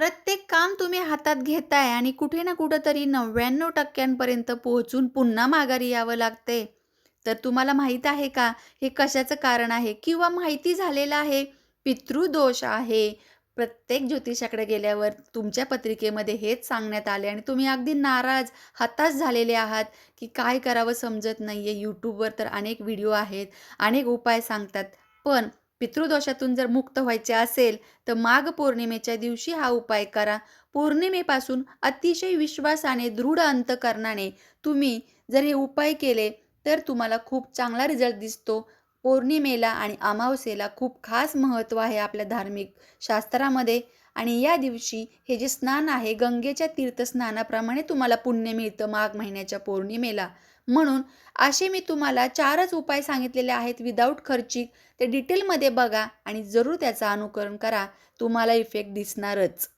प्रत्येक काम तुम्ही हातात घेताय आणि कुठे ना कुठंतरी नव्याण्णव टक्क्यांपर्यंत पोहोचून पुन्हा माघारी यावं लागतंय. तर तुम्हाला माहीत आहे का, हे कशाचं कारण आहे? किंवा माहिती झालेलं आहे, पितृदोष आहे. प्रत्येक ज्योतिषाकडे गेल्यावर तुमच्या पत्रिकेमध्ये हेच सांगण्यात आले आणि तुम्ही अगदी नाराज, हताश झालेले आहात, की काय करावं समजत नाही आहे यूट्यूबवर तर अनेक व्हिडिओ आहेत, अनेक उपाय सांगतात. पण पितृदोषातून जर मुक्त व्हायचे असेल, तर माघ पौर्णिमेच्या दिवशी हा उपाय करा. पौर्णिमेपासून अतिशय विश्वासाने, दृढ अंतकरणाने तुम्ही जर हे उपाय केले, तर तुम्हाला खूप चांगला रिझल्ट दिसतो. पौर्णिमेला आणि अमावस्येला खूप खास महत्त्व आहे आपल्या धार्मिक शास्त्रामध्ये आणि या दिवशी हे जे स्नान आहे, गंगेच्या तीर्थस्नानाप्रमाणे तुम्हाला पुण्य मिळतं माघ महिन्याच्या पौर्णिमेला. म्हणून असे मी तुम्हाला चारच उपाय सांगितलेले आहेत विदाऊट खर्चिक. ते डिटेलमध्ये बघा आणि जरूर त्याचं अनुकरण करा. तुम्हाला इफेक्ट दिसणारच.